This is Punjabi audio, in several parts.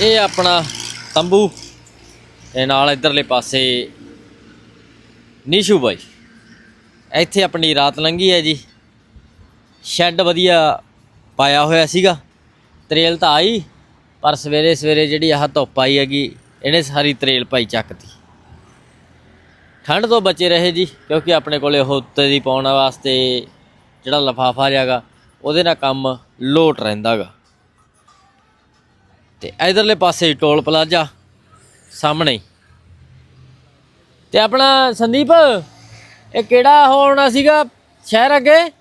ਇਹ ਆਪਣਾ ਤੰਬੂ। ਤੇ ਨਾਲ ਇਧਰਲੇ ਪਾਸੇ ਨੀਸ਼ੂ ਬਾਈ। ਇੱਥੇ ਆਪਣੀ ਰਾਤ ਲੰਘੀ ਹੈ ਜੀ। ਸ਼ੈੱਡ ਵਧੀਆ ਪਾਇਆ ਹੋਇਆ ਸੀਗਾ। ਤਰੇਲ ਤਾਂ ਆਈ, ਪਰ ਸਵੇਰੇ ਸਵੇਰੇ ਜਿਹੜੀ ਆਹ ਧੁੱਪ ਆਈ ਹੈਗੀ, ਇਹਨੇ ਸਾਰੀ ਤਰੇਲ ਪਾਈ ਚੱਕਤੀ ਠੰਡ ਤੋਂ ਬਚੇ ਰਹੇ ਜੀ, ਕਿਉਂਕਿ ਆਪਣੇ ਕੋਲੇ ਉਹ ਉੱਤੇ ਦੀ ਪਾਉਣ ਵਾਸਤੇ ਜਿਹੜਾ ਲਫਾਫਾ ਜਾਗਾ ਉਹਦੇ ਨਾਲ ਕੰਮ ਲੋਟ ਰਹਿੰਦਾਗਾ ਤੇ ਇਧਰਲੇ ਪਾਸੇ ਟੋਲ ਪਲਾਜ਼ਾ ਸਾਹਮਣੇ। ਹੀ। ਤੇ ਆਪਣਾ ਸੰਦੀਪ, ਇਹ ਕਿਹੜਾ ਹੋਣਾ ਸੀਗਾ ਸ਼ਹਿਰ ਅੱਗੇ?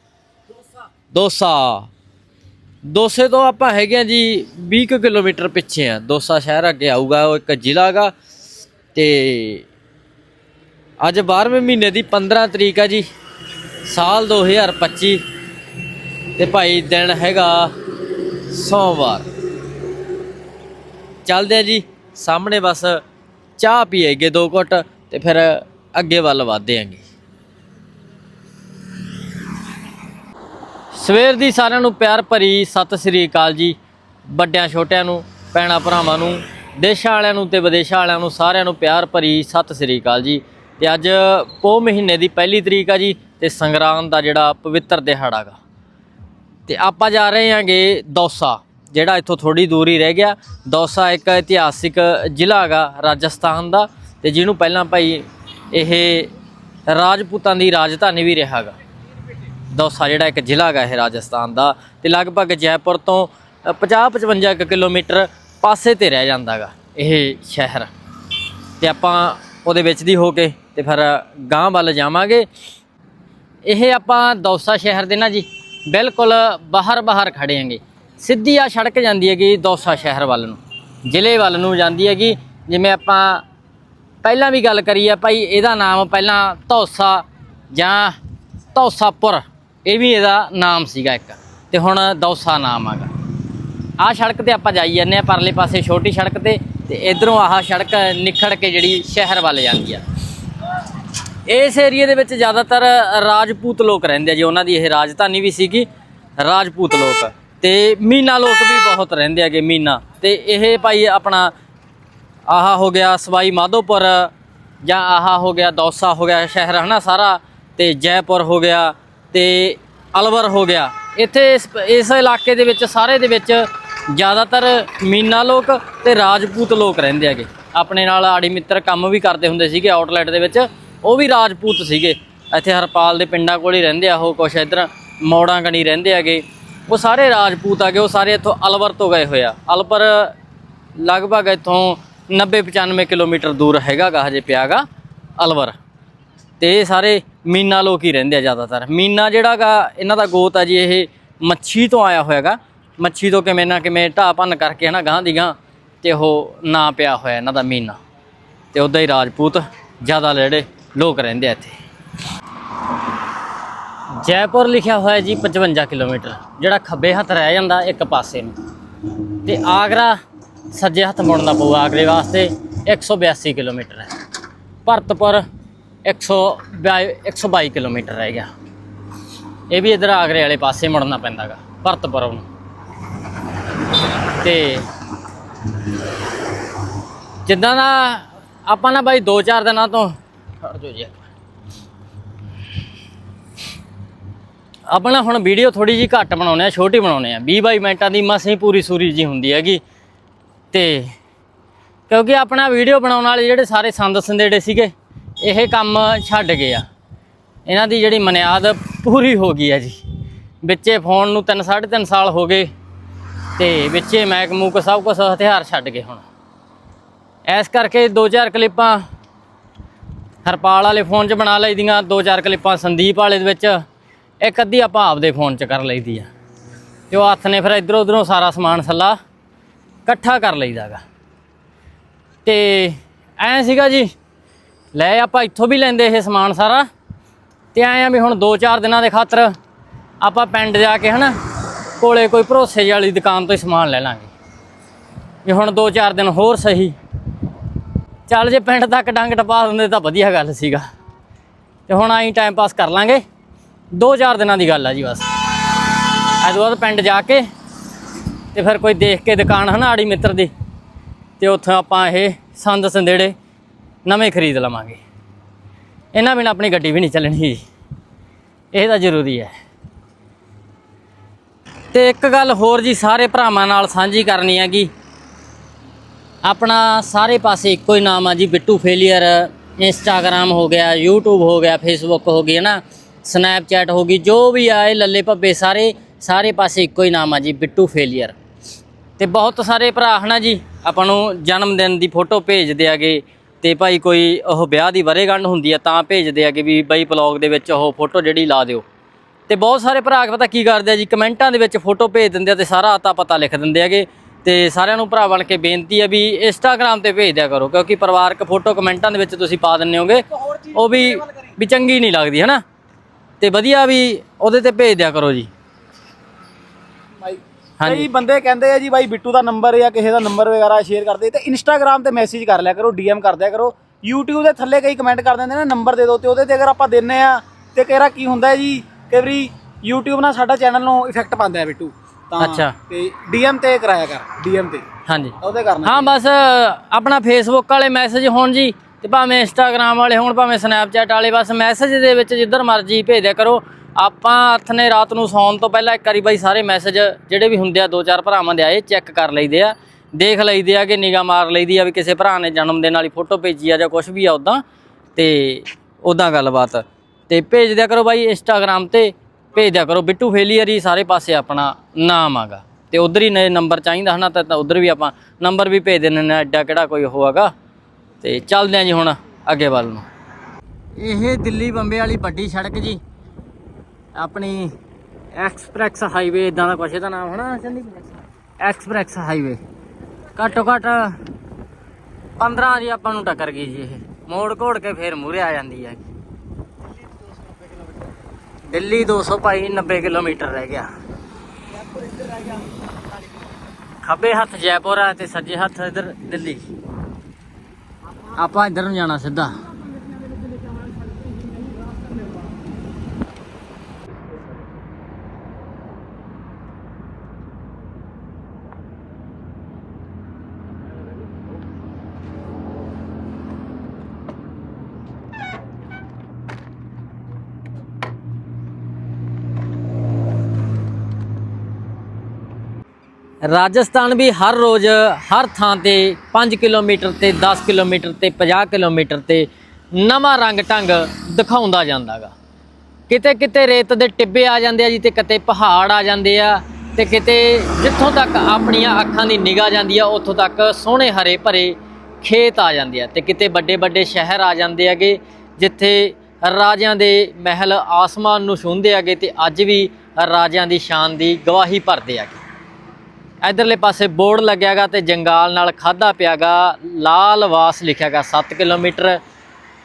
ਦੋਸਾ। ਦੋਸੇ ਤੋਂ ਆਪਾਂ ਹੈਗੇ ਆ ਜੀ 20 ਕੁ ਕਿਲੋਮੀਟਰ ਪਿੱਛੇ ਆ ਦੋਸਾ ਸ਼ਹਿਰ ਅੱਗੇ ਆਊਗਾ, ਉਹ ਇੱਕ ਜ਼ਿਲ੍ਹਾ ਗਾ ਤੇ ਅੱਜ 12ਵੇਂ ਮਹੀਨੇ ਦੀ 15 ਤਰੀਕ ਆ ਜੀ, ਸਾਲ 2025 ਤੇ ਭਾਈ ਦਿਨ ਹੈਗਾ ਸੋਮਵਾਰ। ਚੱਲਦੇ ਆ ਜੀ, ਸਾਹਮਣੇ ਬਸ ਚਾਹ ਪੀਏਗੇ ਦੋ ਘੁੱਟ ਤੇ ਫਿਰ ਅੱਗੇ ਵੱਲ ਵਧਦੇ ਆਂਗੇ। ਸਵੇਰ ਦੀ ਸਾਰਿਆਂ ਨੂੰ ਪਿਆਰ ਭਰੀ ਸਤਿ ਸ੍ਰੀ ਅਕਾਲ ਜੀ। ਵੱਡਿਆਂ, ਛੋਟਿਆਂ ਨੂੰ, ਭੈਣਾਂ, ਭਰਾਵਾਂ ਨੂੰ, ਦੇਸ਼ਾਂ ਵਾਲਿਆਂ ਨੂੰ ਤੇ ਵਿਦੇਸ਼ਾਂ ਵਾਲਿਆਂ ਨੂੰ ਸਾਰਿਆਂ ਨੂੰ ਪਿਆਰ ਭਰੀ ਸਤਿ ਸ੍ਰੀ ਅਕਾਲ ਜੀ। ਤੇ ਅੱਜ ਪੋ ਮਹੀਨੇ ਦੀ ਪਹਿਲੀ ਤਰੀਕ ਆ ਜੀ ਤੇ ਸੰਗਰਾਂਦ ਦਾ ਜਿਹੜਾ ਪਵਿੱਤਰ ਦਿਹਾੜਾ ਗਾ। ਤੇ ਆਪਾਂ ਜਾ ਰਹੇ ਹਾਂਗੇ ਦੌਸਾ। ਜਿਹੜਾ ਇੱਥੋਂ ਥੋੜੀ ਦੂਰ ਹੀ ਰਹਿ ਗਿਆ। ਦੌਸਾ ਇੱਕ ਇਤਿਹਾਸਿਕ ਜ਼ਿਲ੍ਹਾ ਹੈਗਾ ਰਾਜਸਥਾਨ ਦਾ ਤੇ ਜਿਹਨੂੰ ਪਹਿਲਾਂ ਭਾਈ ਇਹ ਰਾਜਪੂਤਾਂ ਦੀ ਰਾਜਧਾਨੀ ਵੀ ਰਿਹਾਗਾ ਦੌਸਾ ਜਿਹੜਾ ਇੱਕ ਜ਼ਿਲ੍ਹਾ ਹੈਗਾ ਇਹ ਰਾਜਸਥਾਨ ਦਾ ਤੇ ਲਗਭਗ ਜੈਪੁਰ ਤੋਂ 50-55 ਕਿਲੋਮੀਟਰ ਪਾਸੇ ਤੇ ਰਹਿ ਜਾਂਦਾਗਾ ਇਹ ਸ਼ਹਿਰ। ਤੇ ਆਪਾਂ ਉਹਦੇ ਵਿੱਚ ਦੀ ਹੋ ਕੇ ਤੇ ਫਿਰ ਗਾਂਹ ਵੱਲ ਜਾਵਾਂਗੇ। ਇਹ ਆਪਾਂ ਦੌਸਾ ਸ਼ਹਿਰ ਦੇ ਨਾ ਜੀ, ਬਿਲਕੁਲ ਬਾਹਰ ਬਾਹਰ ਖੜੇ ਆਂਗੇ ਸਿੱਧੀ ਆ ਸੜਕ ਜਾਂਦੀ ਹੈਗੀ ਦੌਸਾ ਸ਼ਹਿਰ ਵੱਲ ਨੂੰ, ਜ਼ਿਲ੍ਹੇ ਵੱਲ ਨੂੰ ਜਾਂਦੀ ਹੈਗੀ। ਜਿਵੇਂ ਆਪਾਂ ਪਹਿਲਾਂ ਵੀ ਗੱਲ ਕਰੀ ਆ ਭਾਈ, ਇਹਦਾ ਨਾਮ ਪਹਿਲਾਂ ਧੌਸਾ ਜਾਂ ਧੌਸਾਪੁਰ, ਇਹ ਵੀ ਇਹਦਾ ਨਾਮ ਸੀਗਾ ਇੱਕ। ਤੇ ਹੁਣ ਦੌਸਾ ਨਾਮ ਆਗਾ ਆਹ ਸੜਕ ਤੇ ਆਪਾਂ ਜਾਈ ਜਾਂਦੇ ਆ, ਪਰਲੇ ਪਾਸੇ ਛੋਟੀ ਸੜਕ ਤੇ ਤੇ ਇਧਰੋਂ ਆਹ ਸੜਕ ਨਿਖੜ ਕੇ ਜਿਹੜੀ ਸ਼ਹਿਰ ਵੱਲ ਜਾਂਦੀ ਆ। ਇਸ ਏਰੀਏ ਦੇ ਵਿੱਚ ਜ਼ਿਆਦਾਤਰ ਰਾਜਪੂਤ ਲੋਕ ਰਹਿੰਦੇ ਆ ਜੀ, ਉਹਨਾਂ ਦੀ ਇਹ ਰਾਜਧਾਨੀ ਵੀ ਸੀਗੀ, ਰਾਜਪੂਤ ਲੋਕ। ਤੇ ਮੀਨਾ ਲੋਕ ਵੀ ਬਹੁਤ ਰਹਿੰਦੇ ਹੈਗੇ ਮੀਨਾ ਤੇ ਇਹ ਭਾਈ ਆਪਣਾ ਆਹਾ ਹੋ ਗਿਆ ਸਵਾਈ ਮਾਧੋਪੁਰ ਜਾਂ ਆਹਾ ਹੋ ਗਿਆ ਦੌਸਾ ਹੋ ਗਿਆ ਸ਼ਹਿਰ ਹਨਾ ਸਾਰਾ ਤੇ ਜੈਪੁਰ ਹੋ ਗਿਆ ਤੇ ਅਲਵਰ ਹੋ ਗਿਆ। ਇੱਥੇ ਇਸ ਇਸ ਇਲਾਕੇ ਦੇ ਵਿੱਚ ਸਾਰੇ ਦੇ ਵਿੱਚ ਜ਼ਿਆਦਾਤਰ ਮੀਨਾ ਲੋਕ ਤੇ ਰਾਜਪੂਤ ਲੋਕ ਰਹਿੰਦੇ ਹੈਗੇ। ਆਪਣੇ ਨਾਲ ਆੜੀ ਮਿੱਤਰ ਕੰਮ ਵੀ ਕਰਦੇ ਹੁੰਦੇ ਸੀਗੇ ਆਊਟਲੈਟ ਦੇ ਵਿੱਚ, ਉਹ ਵੀ ਰਾਜਪੂਤ ਸੀਗੇ। ਇੱਥੇ ਹਰਪਾਲ ਦੇ ਪਿੰਡਾਂ ਕੋਲ ਹੀ ਰਹਿੰਦੇ ਆ ਉਹ ਕੁਛ ਇਧਰ ਮੋੜਾਂ ਕਣੀ ਰਹਿੰਦੇ ਹੈਗੇ। ਉਹ ਸਾਰੇ ਰਾਜਪੂਤ ਆ ਗਏ, ਉਹ ਸਾਰੇ ਇੱਥੋਂ ਅਲਵਰ ਤੋਂ ਗਏ ਹੋਏ ਆ। ਅਲਵਰ ਲਗਭਗ ਇੱਥੋਂ 90 95 ਕਿਲੋਮੀਟਰ ਦੂਰ ਹੈਗਾਗਾ, ਹਜੇ ਪਿਆਗਾ, ਅਲਵਰ। ਤੇ ਇਹ ਸਾਰੇ ਮੀਨਾ ਲੋਕ ਹੀ ਰਹਿੰਦੇ ਆ ਜ਼ਿਆਦਾਤਰ। ਮੀਨਾ ਜਿਹੜਾਗਾ, ਇਹਨਾਂ ਦਾ ਗੋਤ ਆ ਜੀ, ਇਹ ਮੱਛੀ ਤੋਂ ਆਇਆ ਹੋਇਆਗਾ। ਮੱਛੀ ਤੋਂ ਕਿਵੇਂ ਨਾ ਕਿਵੇਂ ਢਾਹ ਭੰਨ ਕਰਕੇ ਹਨਾ ਗਾਂ ਦੀ ਗਾਂ ਤੇ ਉਹ ਨਾਂ ਪਿਆ ਹੋਇਆ ਇਹਨਾਂ ਦਾ ਮੀਨਾ। ਤੇ ਉਦਾਂ ਹੀ ਰਾਜਪੂਤ ਜ਼ਿਆਦਾ ਜਿਹੜੇ ਲੋਕ ਰਹਿੰਦੇ ਆ ਇੱਥੇ। ਜੈਪੁਰ ਲਿਖਿਆ ਹੋਇਆ ਜੀ 55 ਕਿਲੋਮੀਟਰ, ਜਿਹੜਾ ਖੱਬੇ ਹੱਥ ਰਹਿ ਜਾਂਦਾ ਇੱਕ ਪਾਸੇ ਨੂੰ। ਤੇ ਆਗਰਾ ਸੱਜੇ ਹੱਥ ਮੁੜਨਾ ਪਊ ਆਗਰੇ ਵਾਸਤੇ 182 ਕਿਲੋਮੀਟਰ ਹੈ। ਭਰਤਪੁਰ 122 122 ਕਿਲੋਮੀਟਰ ਰਹਿ ਗਿਆ। ਇਹ ਵੀ ਇਧਰ ਆਗਰੇ ਵਾਲੇ ਪਾਸੇ ਮੁੜਨਾ ਪੈਂਦਾਗਾ, ਭਰਤਪੁਰ ਨੂੰ। ਤੇ ਜਿੱਦਾਂ ਦਾ ਆਪਾਂ ਨਾ ਬਾਈ 2-4 ਦਿਨਾਂ ਤੋਂ ਖੜ ਜੋ ਜੀ। ਆਪਣਾ ਹੁਣ ਵੀਡੀਓ ਥੋੜੀ ਜੀ ਘੱਟ ਬਣਾਉਣੇ ਆ ਛੋਟੀ ਬਣਾਉਣੇ ਆ 20 22 ਮਿੰਟਾਂ ਦੀ ਮਸਾਂ ਹੀ ਪੂਰੀ ਸੂਰੀ ਜੀ ਹੁੰਦੀ ਹੈਗੀ। ਤੇ ਕਿਉਂਕਿ ਆਪਣਾ ਵੀਡੀਓ ਬਣਾਉਣ ਵਾਲੇ ਜਿਹੜੇ ਸਾਰੇ ਸੰਦ ਸੰਦੇੜੇ ਸੀਗੇ, ਇਹ ਕੰਮ ਛੱਡ ਗਏ ਆ। ਇਹਨਾਂ ਦੀ ਜਿਹੜੀ ਮਨਿਆਦ ਪੂਰੀ ਹੋ ਗਈ ਆ ਜੀ। ਵਿੱਚੇ ਫੋਨ ਨੂੰ 3 3.5 ਸਾਲ ਹੋ ਗਏ ਤੇ ਵਿੱਚੇ ਮੈਕ ਮੂਕ ਸਭ ਕੁਝ ਹਥਿਆਰ ਛੱਡ ਗਏ ਹੁਣ। ਐਸ ਕਰਕੇ ਦੋ ਚਾਰ ਕਲਿੱਪਾਂ ਹਰਪਾਲ ਵਾਲੇ ਫੋਨ 'ਚ ਬਣਾ ਲਈਦੀਆਂ, ਦੋ ਚਾਰ ਕਲਿੱਪਾਂ ਸੰਦੀਪ ਵਾਲੇ ਦੇ ਵਿੱਚ। ਇੱਕ ਅੱਧੀ ਆਪਾਂ ਆਪਦੇ ਫੋਨ 'ਚ ਕਰ ਲਈਦੀ ਆ। ਤੇ ਉਹ ਹੱਥ ਨੇ ਫਿਰ ਇਧਰੋਂ ਉਧਰੋਂ ਸਾਰਾ ਸਮਾਨ ਸੱਲਾ ਇਕੱਠਾ ਕਰ ਲਈਦਾਗਾ। ਤੇ ਐ ਸੀਗਾ ਜੀ, ਲੈ ਆਪਾਂ ਇੱਥੋਂ ਵੀ ਲੈਂਦੇ ਇਹ ਸਮਾਨ ਸਾਰਾ। ਤੇ ਐ ਆ ਵੀ ਹੁਣ 2-4 ਦਿਨਾਂ ਦੇ ਖਾਤਰ ਆਪਾਂ ਪਿੰਡ ਜਾ ਕੇ ਹਨਾ, ਕੋਲੇ ਕੋਈ ਭਰੋਸੇ ਜਿਹੀ ਵਾਲੀ ਦੁਕਾਨ ਤੋਂ ਹੀ ਸਮਾਨ ਲੈ ਲਾਂਗੇ। ਵੀ ਹੁਣ 2-4 ਦਿਨ ਹੋਰ ਸਹੀ। ਚੱਲ ਜੇ ਪਿੰਡ ਤੱਕ ਡੰਗ ਟਪਾ ਦਿੰਦੇ ਤਾਂ ਵਧੀਆ ਗੱਲ ਸੀਗਾ। ਤੇ ਹੁਣ ਆਈ ਟਾਈਮ ਪਾਸ ਕਰ ਲਾਂਗੇ। 2-4 ਦਿਨਾਂ ਦੀ ਗੱਲ ਆ ਜੀ ਬਸ। ਅੱਜ ਤੋਂ ਬਾਅਦ ਪਿੰਡ ਜਾ ਕੇ ਤੇ ਫਿਰ ਕੋਈ ਦੇਖ ਕੇ ਦੁਕਾਨ ਹਨਾ ਆੜੀ ਮਿੱਤਰ ਦੀ, ਤੇ ਉੱਥੋਂ ਆਪਾਂ ਇਹ ਸੰਦ ਸੰਦੇੜੇ ਨਵੇਂ ਖਰੀਦ ਲਵਾਂਗੇ। ਇਹਨਾਂ ਬਿਨਾਂ ਆਪਣੀ ਗੱਡੀ ਵੀ ਨਹੀਂ ਚੱਲਣੀ ਜੀ। ਇਹ ਤਾਂ ਜ਼ਰੂਰੀ ਹੈ। ਤੇ ਇੱਕ ਗੱਲ ਹੋਰ ਜੀ, ਸਾਰੇ ਭਰਾਵਾਂ ਨਾਲ ਸਾਂਝੀ ਕਰਨੀ ਹੈਗੀ ਆਪਣਾ ਸਾਰੇ ਪਾਸੇ ਇੱਕੋ ਹੀ ਨਾਮ ਆ ਜੀ, ਬਿੱਟੂ ਫੇਲੀਅਰ ਇੰਸਟਾਗ੍ਰam ਹੋ ਗਿਆ, YouTube ਹੋ ਗਿਆ, Facebook ਹੋ ਗਈ ਹੈ ਨਾ ਸਨੈਪਚੈਟ ਹੋ ਗਈ, ਜੋ ਵੀ ਆਏ ਲੱਲੇ ਭੱਬੇ, ਸਾਰੇ ਸਾਰੇ ਪਾਸੇ ਇੱਕੋ ਹੀ ਨਾਮ ਆ ਜੀ, ਬਿੱਟੂ ਫੇਲੀਅਰ ਤੇ ਬਹੁਤ ਸਾਰੇ ਭਰਾ ਹਨਾ ਜੀ, ਆਪਾਂ ਨੂੰ ਜਨਮ ਦਿਨ ਦੀ ਫੋਟੋ ਭੇਜਦੇ ਆਗੇ ਤੇ ਭਾਈ ਕੋਈ ਉਹ ਵਿਆਹ ਦੀ ਵਰੇਗੰਢ ਹੁੰਦੀ ਆ, ਤਾਂ ਭੇਜਦੇ ਆਗੇ ਵੀ ਬਾਈ ਬਲੌਗ ਦੇ ਵਿੱਚ ਉਹ ਫੋਟੋ ਜਿਹੜੀ ਲਾ ਦਿਓ। ਤੇ ਬਹੁਤ ਸਾਰੇ ਭਰਾ ਪਤਾ ਕੀ ਕਰਦੇ ਆ ਜੀ ਕਮੈਂਟਾਂ ਦੇ ਵਿੱਚ ਫੋਟੋ ਭੇਜ ਦਿੰਦੇ ਆ ਤੇ ਸਾਰਾ ਆਤਾ ਪਤਾ ਲਿਖ ਦਿੰਦੇ ਆਗੇ ਤੇ ਸਾਰਿਆਂ ਨੂੰ ਭਰਾ ਬਣ ਕੇ ਬੇਨਤੀ ਆ ਵੀ ਇੰਸਟਾਗ੍ਰam ਤੇ ਭੇਜ ਦਿਆ ਕਰੋ, ਕਿਉਂਕਿ ਪਰਿਵਾਰਕ ਫੋਟੋ ਕਮੈਂਟਾਂ ਦੇ ਵਿੱਚ ਤੁਸੀਂ ਪਾ ਦਿੰਦੇ ਹੋਗੇ, ਉਹ ਵੀ ਵੀ ਚੰਗੀ ਨਹੀਂ ਲੱਗਦੀ ਹੈ ਨਾ ਤੇ ਵਧੀਆ ਵੀ ਉਹਦੇ ਤੇ ਭੇਜ ਦਿਆ ਕਰੋ ਜੀ। ਬਾਈ ਹਾਂਜੀ। ਕਈ ਬੰਦੇ ਕਹਿੰਦੇ ਆ ਜੀ ਬਾਈ ਬਿੱਟੂ ਦਾ ਨੰਬਰ ਜਾਂ ਕਿਸੇ ਦਾ ਨੰਬਰ ਵਗੈਰਾ ਸ਼ੇਅਰ ਕਰਦੇ ਤੇ ਇੰਸਟਾਗ੍ਰam ਤੇ ਮੈਸੇਜ ਕਰ ਲਿਆ ਕਰੋ ਡੀਐਮ ਕਰ ਦਿਆ ਕਰੋ। YouTube ਦੇ ਥੱਲੇ ਕਈ ਕਮੈਂਟ ਕਰ ਦਿੰਦੇ ਨੇ ਨੰਬਰ ਦੇ ਦਿਓ ਤੇ ਉਹਦੇ ਤੇ ਅਗਰ ਆਪਾਂ ਦਿੰਨੇ ਆ ਤੇ ਕਿਹੜਾ ਕੀ ਹੁੰਦਾ ਹੈ ਜੀ ਕਈ ਵਾਰੀ YouTube ਨਾਲ ਸਾਡਾ ਚੈਨਲ ਨੂੰ ਇਫੈਕਟ ਪਾਉਂਦਾ ਹੈ ਬਿੱਟੂ। ਤਾਂ ਅੱਛਾ। ਤੇ ਡੀਐਮ ਤੇ ਕਰਾਇਆ ਕਰ ਡੀਐਮ ਤੇ। ਹਾਂਜੀ। ਉਹਦੇ ਕਰਨਾ ਹਾਂ ਬਸ ਆਪਣਾ ਫੇਸਬੁੱਕ ਵਾਲੇ ਮੈਸੇਜ ਹੋਣ ਜੀ ਤੇ ਭਾਵੇਂ ਇੰਸਟਾਗ੍ਰam ਵਾਲੇ ਹੋਣ, ਭਾਵੇਂ ਸਨੈਪਚੈਟ ਵਾਲੇ, ਬਸ ਮੈਸੇਜ ਦੇ ਵਿੱਚ ਜਿੱਧਰ ਮਰਜ਼ੀ ਭੇਜਦਿਆਂ ਕਰੋ। ਆਪਾਂ ਹੱਥ ਨੇ ਰਾਤ ਨੂੰ ਸੌਣ ਤੋਂ ਪਹਿਲਾਂ ਇੱਕ ਵਾਰੀ ਬਾਈ ਸਾਰੇ ਮੈਸੇਜ ਜਿਹੜੇ ਵੀ ਹੁੰਦੇ ਆ, ਦੋ ਚਾਰ ਭਰਾਵਾਂ ਦੇ ਆਏ ਚੈੱਕ ਕਰ ਲਈਦੇ ਆ। ਦੇਖ ਲਈਦੇ ਆ ਕਿ ਨਿਗਾਹ ਮਾਰ ਲਈਦੀ ਆ ਵੀ ਕਿਸੇ ਭਰਾ ਨੇ ਜਨਮ ਦਿਨ ਵਾਲੀ ਫੋਟੋ ਭੇਜੀ ਆ ਜਾਂ ਕੁਝ ਵੀ ਆ ਉਦਾਂ ਤੇ ਉਦਾਂ ਗੱਲਬਾਤ। ਤੇ ਭੇਜ ਦਿਆ ਕਰੋ ਬਾਈ ਇੰਸਟਾਗ੍ਰam ਤੇ ਭੇਜ ਦਿਆ ਕਰੋ। ਬਿੱਟੂ ਫੇਲੀਅਰ ਹੀ ਸਾਰੇ ਪਾਸੇ ਆਪਣਾ ਨਾਮ ਆਗਾ। ਤੇ ਉਧਰ ਹੀ ਨੇ ਨੰਬਰ ਚਾਹੀਦਾ ਹਨਾ, ਤਾਂ ਤਾਂ ਉਧਰ ਵੀ ਆਪਾਂ ਨੰਬਰ ਵੀ ਭੇਜ ਦਿੰਦੇ ਨੇ, ਐਡਾ ਕਿਹੜਾ ਕੋਈ ਉਹ ਹੈਗਾ ਤੇ ਚੱਲਦੇ ਆਂ ਜੀ ਹੁਣ ਅੱਗੇ ਵੱਲ ਨੂੰ। ਇਹ ਦਿੱਲੀ ਬੰਬੇ ਵਾਲੀ ਵੱਡੀ ਸੜਕ ਜੀ। ਆਪਣੀ ਐਕਸਪ੍ਰੈਸ ਹਾਈਵੇ ਇਦਾਂ ਦਾ ਕੁਛ ਇਹਦਾ ਨਾਮ ਹੋਣਾ ਸੰਦੀਪ ਐਕਸਪ੍ਰੈਸ ਹਾਈਵੇ। ਘੱਟੋ ਘੱਟ 15 ਦੀ ਆਪਾਂ ਨੂੰ ਟੱਕਰ ਗਈ ਜੀ ਇਹ। ਮੋੜ ਘੋੜ ਕੇ ਫੇਰ ਮੂਰੇ ਆ ਜਾਂਦੀ ਹੈ ਦਿੱਲੀ 200 ਭਾਈ 90 ਕਿਲੋਮੀਟਰ ਰਹਿ ਗਿਆ। ਖੱਬੇ ਹੱਥ ਜੈਪੁਰ ਆ ਤੇ ਸੱਜੇ ਹੱਥ ਇਧਰ ਦਿੱਲੀ। ਆਪਾਂ ਇੱਧਰ ਨੂੰ ਜਾਣਾ ਸਿੱਧਾ। ਰਾਜਸਥਾਨ ਵੀ ਹਰ ਰੋਜ਼ ਹਰ ਥਾਂ ਤੇ 5 ਕਿਲੋਮੀਟਰ ਤੇ 10 ਕਿਲੋਮੀਟਰ ਤੇ 50 ਕਿਲੋਮੀਟਰ ਤੇ ਨਵਾਂ ਰੰਗ ਢੰਗ ਦਿਖਾਉਂਦਾ ਜਾਂਦਾਗਾ। ਕਿਤੇ ਕਿਤੇ ਰੇਤ ਦੇ ਟਿੱਬੇ ਆ ਜਾਂਦੇ ਆ ਜੀ ਤੇ ਕਿਤੇ ਪਹਾੜ ਆ ਜਾਂਦੇ ਆ ਤੇ ਕਿਤੇ ਜਿੱਥੋਂ ਤੱਕ ਆਪਣੀਆਂ ਅੱਖਾਂ ਦੀ ਨਿਗਾਹ ਜਾਂਦੀ ਆ, ਉੱਥੋਂ ਤੱਕ ਸੋਹਣੇ ਹਰੇ ਭਰੇ ਖੇਤ ਆ ਜਾਂਦੇ ਆ ਤੇ ਕਿਤੇ ਵੱਡੇ ਵੱਡੇ ਸ਼ਹਿਰ ਆ ਜਾਂਦੇ ਹੈਗੇ ਜਿੱਥੇ ਰਾਜਿਆਂ ਦੇ ਮਹਿਲ ਆਸਮਾਨ ਨੂੰ ਛੂੰਹਦੇ ਹੈਗੇ ਤੇ ਅੱਜ ਵੀ ਰਾਜਿਆਂ ਦੀ ਸ਼ਾਨ ਦੀ ਗਵਾਹੀ ਭਰਦੇ ਹੈਗੇ ਇਧਰਲੇ ਪਾਸੇ ਬੋਰਡ ਲੱਗਿਆਗਾ ਤੇ ਜੰਗਾਲ ਨਾਲ ਖਾਦਾ ਪਿਆਗਾ, ਲਾਲ ਵਾਸ ਲਿਖਿਆਗਾ 7 ਕਿਲੋਮੀਟਰ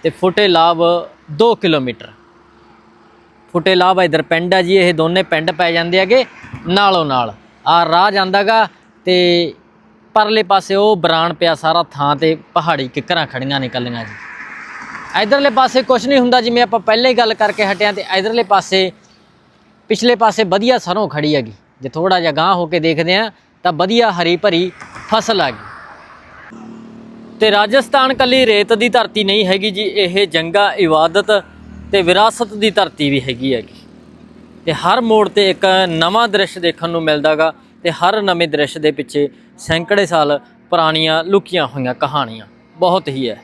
ਤੇ ਫੁੱਟੇ ਲਾਭ 2 ਕਿਲੋਮੀਟਰ। ਫੁੱਟੇ ਲਾਭ ਇਧਰ ਪਿੰਡ ਆ ਜੀ, ਇਹ ਦੋਨੇ ਪਿੰਡ ਪੈ ਜਾਂਦੇ ਹੈਗੇ, ਨਾਲੋਂ ਨਾਲ। ਆ ਰਾਹ ਜਾਂਦਾਗਾ ਤੇ ਪਰਲੇ ਪਾਸੇ ਉਹ ਬਰਾਨ ਪਿਆ ਸਾਰਾ ਥਾਂ ਤੇ, ਪਹਾੜੀ ਕਿੱਕਰਾਂ ਖੜੀਆਂ ਨਿਕਲੀਆਂ ਜੀ। ਇਧਰਲੇ ਪਾਸੇ ਕੁਝ ਨਹੀਂ ਹੁੰਦਾ, ਜਿਵੇਂ ਆਪਾਂ ਪਹਿਲਾਂ ਹੀ ਗੱਲ ਕਰਕੇ ਹਟਿਆ ਤੇ ਇਧਰਲੇ ਪਾਸੇ, ਪਿਛਲੇ ਪਾਸੇ ਵਧੀਆ ਸਰੋਂ ਖੜੀ ਹੈਗੀ। ਜੇ ਥੋੜਾ ਜਿਹਾ ਗਾਂਹ ਹੋ ਕੇ ਦੇਖਦੇ ਆ ਤਾਂ ਵਧੀਆ ਹਰੀ ਭਰੀ ਫਸਲ ਆ ਗਈ। ਤੇ ਰਾਜਸਥਾਨ ਕੱਲੀ ਰੇਤ ਦੀ ਧਰਤੀ ਨਹੀਂ ਹੈਗੀ ਜੀ, ਇਹ ਜੰਗਾ, ਇਬਾਦਤ ਤੇ ਵਿਰਾਸਤ ਦੀ ਧਰਤੀ ਵੀ ਹੈਗੀ ਹੈਗੀ। ਤੇ ਹਰ ਮੋੜ ਤੇ ਇੱਕ ਨਵਾਂ ਦ੍ਰਿਸ਼ ਦੇਖਣ ਨੂੰ ਮਿਲਦਾਗਾ ਤੇ ਹਰ ਨਵੇਂ ਦ੍ਰਿਸ਼ ਦੇ ਪਿੱਛੇ ਸੈਂਕੜੇ ਸਾਲ ਪੁਰਾਣੀਆਂ ਲੁਕੀਆਂ ਹੋਈਆਂ ਕਹਾਣੀਆਂ, ਬਹੁਤ ਹੀ ਹੈ।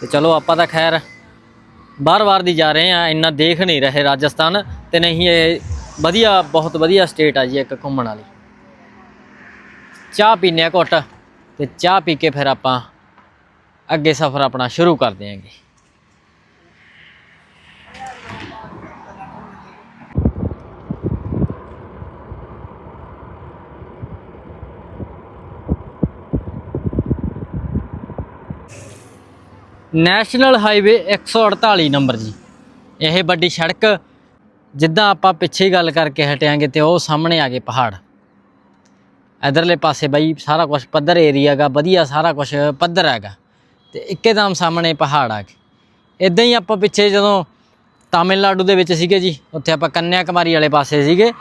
ਤੇ ਚਲੋ ਆਪਾਂ ਤਾਂ ਖੈਰ, ਬਾਰ-ਬਾਰ ਦੀ ਜਾ ਰਹੇ ਆ ਇੰਨਾ ਦੇਖ ਨਹੀਂ ਰਹੇ ਰਾਜਸਥਾਨ, ਤੇ ਨਹੀਂ ਇਹ ਵਧੀਆ, ਬਹੁਤ ਵਧੀਆ ਸਟੇਟ ਆ ਜੀ ਇੱਕ ਘੁੰਮਣ ਵਾਲੀ। ਚਾਹ ਪੀਨੇ ਆ ਘੁੱਟ ਤੇ ਚਾਹ ਪੀ ਕੇ ਫਿਰ ਆਪਾਂ ਅੱਗੇ ਸਫ਼ਰ ਆਪਣਾ ਸ਼ੁਰੂ ਕਰਦੇ ਆਂਗੇ ਨੈਸ਼ਨਲ ਹਾਈਵੇ 148 ਨੰਬਰ ਜੀ। ਇਹ ਵੱਡੀ ਸੜਕ ਜਿੱਦਾਂ ਆਪਾਂ ਪਿੱਛੇ ਹੀ ਗੱਲ ਕਰਕੇ ਹਟਿਆਂਗੇ ਤੇ ਉਹ ਸਾਹਮਣੇ ਆ ਗਏ ਪਹਾੜ। ਇਧਰਲੇ ਪਾਸੇ ਬਾਈ ਸਾਰਾ ਕੁਝ ਪੱਧਰ ਏਰੀਆ ਗਾ ਵਧੀਆ ਸਾਰਾ ਕੁਝ ਪੱਧਰ ਹੈਗਾ। ਤੇ ਇੱਕੇਦਮ ਸਾਹਮਣੇ ਪਹਾੜ ਆ ਗਏ। ਇਦਾਂ ਹੀ ਆਪਾਂ ਪਿੱਛੇ ਜਦੋਂ ਤਾਮਿਲਨਾਡੂ ਦੇ ਵਿੱਚ ਸੀਗੇ ਜੀ, ਉੱਥੇ ਆਪਾਂ ਕੰਨਿਆ ਕੁਮਾਰੀ ਵਾਲੇ ਪਾਸੇ ਸੀਗੇ,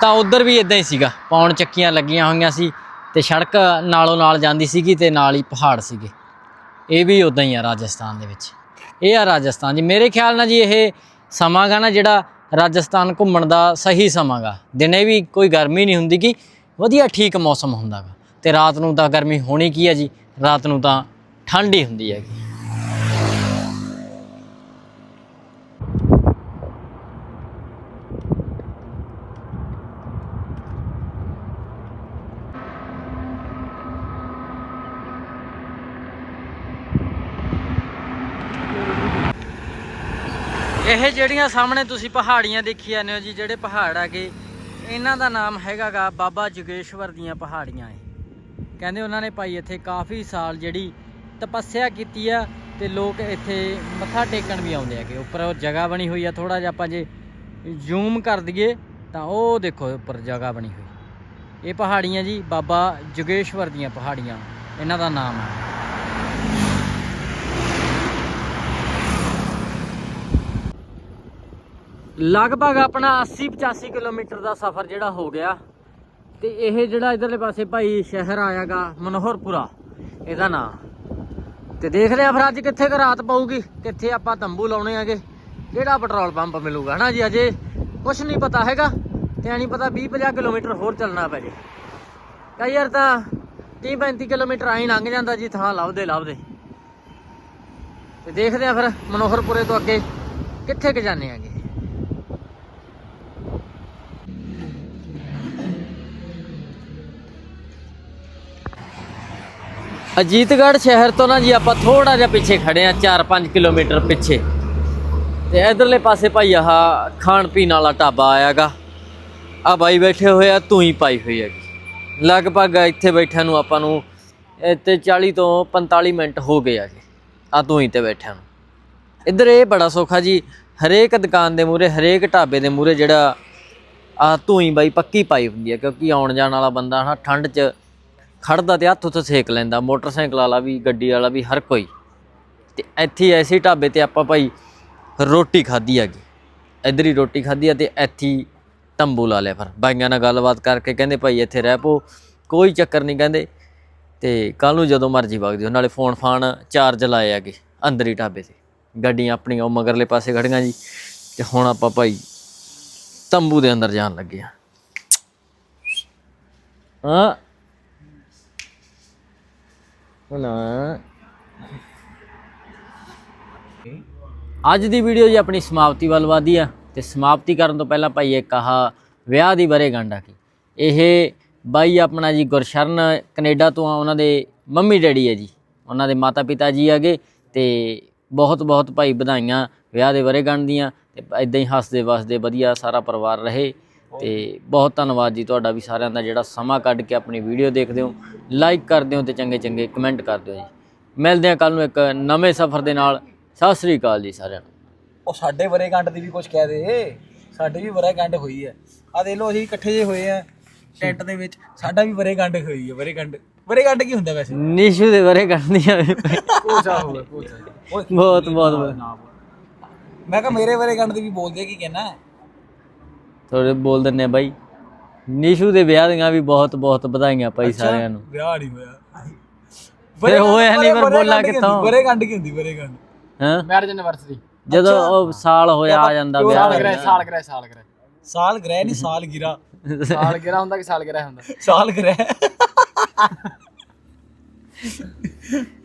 ਤਾਂ ਉਧਰ ਵੀ ਇਦਾਂ ਹੀ ਸੀਗਾ। ਪੌਣ ਚੱਕੀਆਂ ਲੱਗੀਆਂ ਹੋਈਆਂ ਸੀ ਤੇ ਸੜਕ ਨਾਲੋਂ ਨਾਲ ਜਾਂਦੀ ਸੀਗੀ ਤੇ ਨਾਲ ਹੀ ਪਹਾੜ ਸੀਗੇ। ਇਹ ਵੀ ਉਦਾਂ ਹੀ ਆ ਰਾਜਸਥਾਨ ਦੇ ਵਿੱਚ। ਇਹ ਆ ਰਾਜਸਥਾਨ ਜੀ। ਮੇਰੇ ਖਿਆਲ ਨਾਲ ਜੀ ਇਹ ਸਮਾਂ ਗਾ ਨਾ ਜਿਹੜਾ ਰਾਜਸਥਾਨ ਘੁੰਮਣ ਦਾ ਸਹੀ ਸਮਾਂ ਗਾ। ਦਿਨੇ ਵੀ ਕੋਈ ਗਰਮੀ ਨਹੀਂ ਹੁੰਦੀ ਕਿ ਵਧੀਆ ਠੀਕ ਮੌਸਮ ਹੁੰਦਾ ਗਾ ਤੇ ਰਾਤ ਨੂੰ ਤਾਂ ਗਰਮੀ ਹੋਣੀ ਕੀ ਹੈ ਜੀ? ਰਾਤ ਨੂੰ ਤਾਂ ਠੰਡ ਹੀ ਹੁੰਦੀ ਹੈਗੀ। ਇਹ ਜਿਹੜੀਆਂ ਸਾਹਮਣੇ ਤੁਸੀਂ ਪਹਾੜੀਆਂ ਦੇਖੀ ਜਾਂਦੇ ਹੋ ਜੀ, ਜਿਹੜੇ ਪਹਾੜ ਹੈਗੇ ਇਹਨਾਂ ਦਾ ਨਾਮ ਹੈਗਾਗਾ ਬਾਬਾ ਜੁਗੇਸ਼ਵਰ ਦੀਆਂ ਪਹਾੜੀਆਂ ਏ ਕਹਿੰਦੇ ਉਹਨਾਂ ਨੇ ਭਾਈ ਇੱਥੇ ਕਾਫੀ ਸਾਲ ਜਿਹੜੀ ਤਪੱਸਿਆ ਕੀਤੀ ਆ ਤੇ ਲੋਕ ਇੱਥੇ ਮੱਥਾ ਟੇਕਣ ਵੀ ਆਉਂਦੇ ਹੈਗੇ। ਉੱਪਰ ਉਹ ਜਗ੍ਹਾ ਬਣੀ ਹੋਈ ਆ ਥੋੜਾ ਜਿਹਾ ਆਪਾਂ ਜੇ ਜ਼ੂਮ ਕਰ ਦਈਏ, ਤਾਂ ਉਹ ਦੇਖੋ ਉੱਪਰ ਜਗ੍ਹਾ ਬਣੀ ਹੋਈ। ਇਹ ਪਹਾੜੀਆਂ ਜੀ, ਬਾਬਾ ਜੁਗੇਸ਼ਵਰ ਦੀਆਂ ਪਹਾੜੀਆਂ, ਇਹਨਾਂ ਦਾ ਨਾਮ ਹੈ ਲਗਭਗ ਆਪਣਾ 80 85 ਕਿਲੋਮੀਟਰ ਦਾ ਸਫ਼ਰ ਜਿਹੜਾ ਹੋ ਗਿਆ। ਤੇ ਇਹ ਜਿਹੜਾ ਇਧਰਲੇ ਪਾਸੇ ਭਾਈ ਸ਼ਹਿਰ ਆਇਆਗਾ, ਮਨੋਹਰਪੁਰਾ, ਇਹਦਾ ਨਾਮ ਤੇ ਦੇਖਦੇ ਆ ਫਿਰ ਅੱਜ ਕਿੱਥੇ ਕੁ ਰਾਤ ਪਊਗੀ, ਕਿੱਥੇ ਆਪਾਂ ਤੰਬੂ ਲਾਉਣੇ ਆਗੇ। ਕਿਹੜਾ ਪੈਟਰੋਲ ਪੰਪ ਮਿਲੂਗਾ, ਹਨਾ ਜੀ, ਅਜੇ? ਕੁਝ ਨਹੀਂ ਪਤਾ ਹੈਗਾ, ਤੇ ਨਹੀਂ ਪਤਾ 20 50 ਕਿਲੋਮੀਟਰ ਹੋਰ ਚੱਲਣਾ ਪੈ ਜੇ। ਕਈ ਯਾਰ ਤਾਂ 30 35 ਕਿਲੋਮੀਟਰ ਆਈ ਲੰਘ ਜਾਂਦਾ ਜੀ, ਥਾਂ ਲੱਭਦੇ ਲੱਭਦੇ। ਤੇ ਦੇਖਦੇ ਆ ਫਿਰ ਮਨੋਹਰਪੁਰੇ ਤੋਂ ਅੱਗੇ ਕਿੱਥੇ ਕ ਜਾਂਦੇ ਆਗੇ। ਅਜੀਤਗੜ੍ਹ ਸ਼ਹਿਰ ਤੋਂ ਨਾ ਜੀ ਆਪਾਂ ਥੋੜਾ ਜਿਹਾ ਪਿੱਛੇ ਖੜੇ ਆ 4-5 ਕਿਲੋਮੀਟਰ ਪਿੱਛੇ। ਤੇ ਇਧਰਲੇ ਪਾਸੇ ਭਾਈ ਆਹ ਖਾਣ ਪੀਣ ਵਾਲਾ ਢਾਬਾ ਆਇਆਗਾ। ਆ ਬਾਈ ਬੈਠੇ ਹੋਏ ਆ ਧੂਈ ਪਾਈ ਹੋਈ ਹੈਗੀ। ਲਗਭਗ ਇੱਥੇ ਬੈਠਿਆਂ ਨੂੰ ਆਪਾਂ ਨੂੰ ਇੱਥੇ 40 ਤੋਂ 45 ਮਿੰਟ ਹੋ ਗਏ ਜੀ। ਆ ਧੂਈ ਤੇ ਬੈਠਿਆਂ ਨੂੰ। ਇੱਧਰ ਇਹ ਬੜਾ ਸੌਖਾ ਜੀ, ਹਰੇਕ ਦੁਕਾਨ ਦੇ ਮੂਰੇ ਹਰੇਕ ਢਾਬੇ ਦੇ ਮੂਰੇ ਜਿਹੜਾ ਆ ਧੂਈ ਬਾਈ ਪੱਕੀ ਪਾਈ ਹੁੰਦੀ ਹੈ, ਕਿਉਂਕਿ ਆਉਣ ਜਾਣ ਵਾਲਾ ਬੰਦਾ ਨਾ ਠੰਡ 'ਚ ਖੜਦਾ ਤੇ ਹੱਥ ਉੱਤੇ ਸੇਕ ਲੈਂਦਾ, ਮੋਟਰਸਾਈਕਲ ਵਾਲਾ ਵੀ, ਗੱਡੀ ਵਾਲਾ ਵੀ, ਹਰ ਕੋਈ। ਤੇ ਇੱਥੇ ਐਸੀ ਢਾਬੇ ਤੇ ਆਪਾਂ ਭਾਈ ਰੋਟੀ ਖਾਧੀ ਹੈਗੀ। ਇੱਧਰ ਹੀ ਰੋਟੀ ਖਾਧੀ ਆ ਤੇ ਇੱਥੇ ਹੀ ਤੰਬੂ ਲਾ ਲਿਆ ਫਿਰ। ਬਾਈਆਂ ਨਾਲ ਗੱਲਬਾਤ ਕਰਕੇ ਕਹਿੰਦੇ, ਭਾਈ ਇੱਥੇ ਰਹਿ ਪੋ, ਕੋਈ ਚੱਕਰ ਨਹੀਂ, ਕਹਿੰਦੇ। ਤੇ ਕੱਲ ਨੂੰ ਜਦੋਂ ਮਰਜ਼ੀ ਵਗ ਜਿਓ ਨਾਲੇ ਫੋਨ ਫਾਨ ਚਾਰਜ ਲਾਏ ਹੈਗੇ ਅੰਦਰ ਹੀ ਢਾਬੇ ਤੇ। ਗੱਡੀਆਂ ਆਪਣੀਆਂ ਉਹ ਮਗਰਲੇ ਪਾਸੇ ਖੜੀਆਂ ਜੀ। ਤੇ ਹੁਣ ਆਪਾਂ ਭਾਈ ਤੰਬੂ ਦੇ ਅੰਦਰ ਜਾਣ ਲੱਗੇ ਆ ਹਾਂ। ਹੁਣ ਅੱਜ ਦੀ ਵੀਡੀਓ ਜੀ ਆਪਣੀ ਸਮਾਪਤੀ ਵੱਲ ਵਧੀ ਆ ਤੇ ਸਮਾਪਤੀ ਕਰਨ ਤੋਂ ਪਹਿਲਾਂ ਭਾਈ ਇਹ ਕਹਾ ਵਿਆਹ ਦੀ ਬਰੇ ਗੰਡਾ ਕੀ। ਇਹ ਬਾਈ ਆਪਣਾ ਜੀ ਗੁਰਸ਼ਰਨ ਕੈਨੇਡਾ ਤੋਂ ਆ, ਉਹਨਾਂ ਦੇ ਮੰਮੀ ਡੈਡੀ ਹੈ ਜੀ। ਉਹਨਾਂ ਦੇ ਮਾਤਾ ਪਿਤਾ ਜੀ ਹੈਗੇ ਤੇ ਬਹੁਤ ਬਹੁਤ ਭਾਈ ਵਧਾਈਆਂ ਵਿਆਹ ਦੇ ਬਰੇਗੰਡ ਦੀਆਂ ਤੇ ਇਦਾਂ ਹੀ ਹੱਸਦੇ ਵਸਦੇ ਵਧੀਆ ਸਾਰਾ ਪਰਿਵਾਰ ਰਹੇ। ਤੇ ਬਹੁਤ ਧੰਨਵਾਦ ਜੀ ਤੁਹਾਡਾ ਵੀ ਸਾਰਿਆਂ ਦਾ ਜਿਹੜਾ ਸਮਾਂ ਕੱਢ ਕੇ ਆਪਣੀ ਵੀਡੀਓ ਦੇਖਦੇ ਹੋ। ਲਾਈਕ ਕਰਦੇ ਹੋ ਤੇ ਚੰਗੇ ਚੰਗੇ ਕਮੈਂਟ ਕਰਦੇ ਹੋ ਜੀ। ਮਿਲਦੇ ਹਾਂ ਕੱਲ ਨੂੰ ਇੱਕ ਨਵੇਂ ਸਫ਼ਰ ਦੇ ਨਾਲ। ਸਤਿ ਸ੍ਰੀ ਅਕਾਲ ਜੀ ਸਾਰਿਆਂ ਨੂੰ। ਉਹ ਸਾਡੇ ਬਰੇ ਗੰਢ ਦੀ ਵੀ ਕੁਝ ਕਹਿ ਦੇ। ਸਾਡੇ ਵੀ ਬਰੇ ਗੰਢ ਹੋਈ ਹੈ। ਆ ਦੇਖ ਲਓ ਅਸੀਂ ਇਕੱਠੇ ਜੇ ਹੋਏ ਆ ਟੈਂਟ ਦੇ ਵਿੱਚ। ਸਾਡਾ ਵੀ ਬਰੇ ਗੰਢ ਹੋਈ ਹੈ ਬਰੇ ਗੰਢ। ਬਰੇ ਗੰਢ ਕੀ ਹੁੰਦਾ ਵੈਸੇ? ਨਿਸ਼ੂ ਦੇ ਬਾਰੇ ਕਰਨੀਆਂ ਕੋਚਾ ਹੋਵੇ ਕੋਚਾ ਬਹੁਤ ਬਹੁਤ ਮੈਂ ਕਿਹਾ ਮੇਰੇ ਬਰੇ ਗੰਢ ਦੀ ਵੀ ਬੋਲਦੇ ਕੀ ਕਹਿਣਾ? ਥੋੜੇ ਬੋਲ ਦਿੰਨੇ ਆ ਬਾਈ। ਨਿਸ਼ੂ ਦੇ ਵਿਆਹ ਦੀਆਂ ਵੀ ਬਹੁਤ ਬਹੁਤ ਵਧਾਈਆਂ ਭਾਈ ਸਾਰਿਆਂ ਨੂੰ। ਵਿਆਹ ਨਹੀਂ ਹੋਇਆ। ਫਿਰ ਹੋਇਆ ਨਹੀਂ ਫਿਰ ਬੋਲਾਂ ਕਿੱਥੋਂ? ਬਰੇ ਗੰਢ ਕੀ ਹੁੰਦੀ? ਬਰੇ ਗੰਢ। ਹਾਂ? ਮੈਰਿਜ ਐਨਵਰਸਰੀ ਜਦੋਂ ਉਹ ਸਾਲ ਹੋਇਆ ਆ ਜਾਂਦਾ ਵਿਆਹ ਦਾ। ਸਾਲ ਗ੍ਰਹਿ ਸਾਲ ਗ੍ਰਹਿ ਸਾਲ ਗ੍ਰਹਿ ਨਹੀਂ ਸਾਲ ਗਿਰਾ। ਸਾਲ ਗਿਰਾ ਹੁੰਦਾ ਕਿ ਸਾਲ ਗਿਰਾ ਹੁੰਦਾ? ਸਾਲ ਗ੍ਰਹਿ